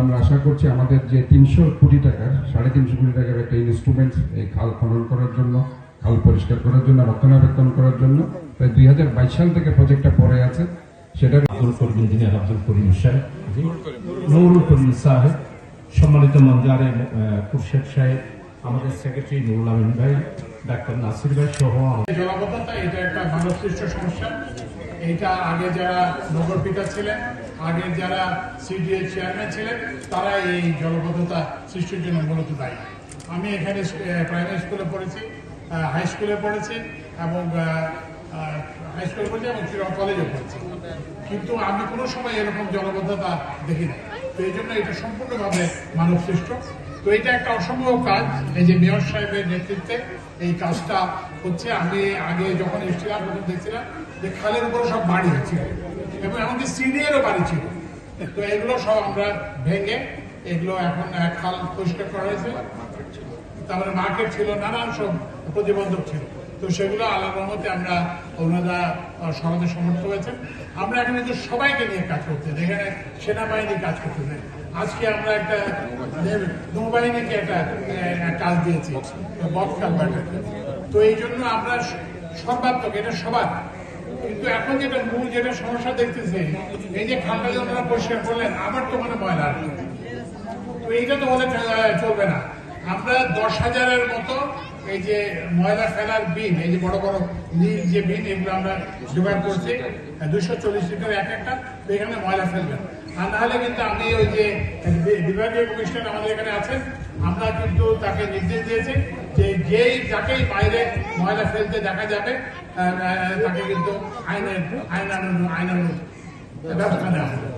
আমরা আশা করছি আমাদের যে তিনশো কোটি টাকার, সাড়ে তিনশো কোটি টাকার একটা ইনস্ট্রুমেন্ট এই খাল খনন করার জন্য, খাল পরিষ্কার করার জন্য, রক্ষণাবেক্ষণ করার জন্য, প্রায় দুই হাজার বাইশ সাল থেকে প্রজেক্টটা পড়ে আছে। সেটা আব্দুল করিম ইঞ্জিনিয়ার আব্দুল করিম সাহেব, নুরুল করিম সাহেব, সম্মানিত মঞ্জারে কুরশেদ সাহেব, আমাদের সেক্রেটারি নুরুল আমিন ভাই ডাক্তার নাসির ভাই সহ জলাবদ্ধতা এটা একটা সমস্যা। এটা আগে যারা ছিলেন, আগে যারা সিডিএ চেয়ারম্যান ছিলেন, তারা এই সৃষ্টির জন্য মূলত দায়ী। আমি এখানে প্রাইমারি স্কুলে পড়েছি হাই স্কুলে পড়েছি, এবং হাই স্কুলে পড়েছি এবং শ্রীরাম কলেজে পড়েছি। কিন্তু আমি কোনো সময় এরকম জলবদ্ধতা দেখি না তো এই জন্য এটা সম্পূর্ণভাবে মানব সৃষ্ট তো এটা একটা অসম্ভব কাজ, এই যে মেয়র সাহেবের নেতৃত্বে এই কাজটা হচ্ছে। আমি আগে যখন এসেছিলাম, তখন দেখছিলাম যে খালের উপরে সব বাড়ি ছিল এবং এমনকি সিডিএরও বাড়ি ছিল। তো এগুলো সব আমরা ভেঙে এগুলো এখন খাল পরিষ্কার করা হয়েছে। তারপরে মার্কেট ছিল, নানান সব প্রতিবন্ধক ছিল। তো সেগুলো আল্লাহ রহমতে আমরা ওনারা সমাজে সমর্থ হয়েছেন। আমরা এখন কিন্তু সবাইকে নিয়ে কাজ করতে এখানে সেনাবাহিনী কাজ করতেছে আজকে আমরা একটা নৌবাহিনীকে একটা কাজ দিয়েছি বক্সাল তো এই জন্য আমরা সর্বাত্মক এটা সবার। কিন্তু এখন যেটা মূল যেটা সমস্যা দেখতেছে, এই যে খালটা যে ওনারা পরিষ্কার করলেন আবার তো মানে ময়লা তো এইটা তো চ- চলবে না। আমরা দশ হাজারের মতো এই যে ময়লা ফেলার বিন, এই যে বড় বড় নীল যে বিন, এগুলো আমরা জোগাড় করছি। দুশো চল্লিশ লিটার এক একটা এখানে ময়লা ফেলবেন। আর নাহলে কিন্তু আমি ওই যে বিভাগীয় কমিশনার আমাদের এখানে আছেন, আমরা কিন্তু তাকে নির্দেশ দিয়েছি যে যেই যাকেই বাইরে ময়লা ফেলতে দেখা যাবে তাকে কিন্তু আইনের আইনানুগ আইনানুগ ব্যবস্থা নেওয়া হবে।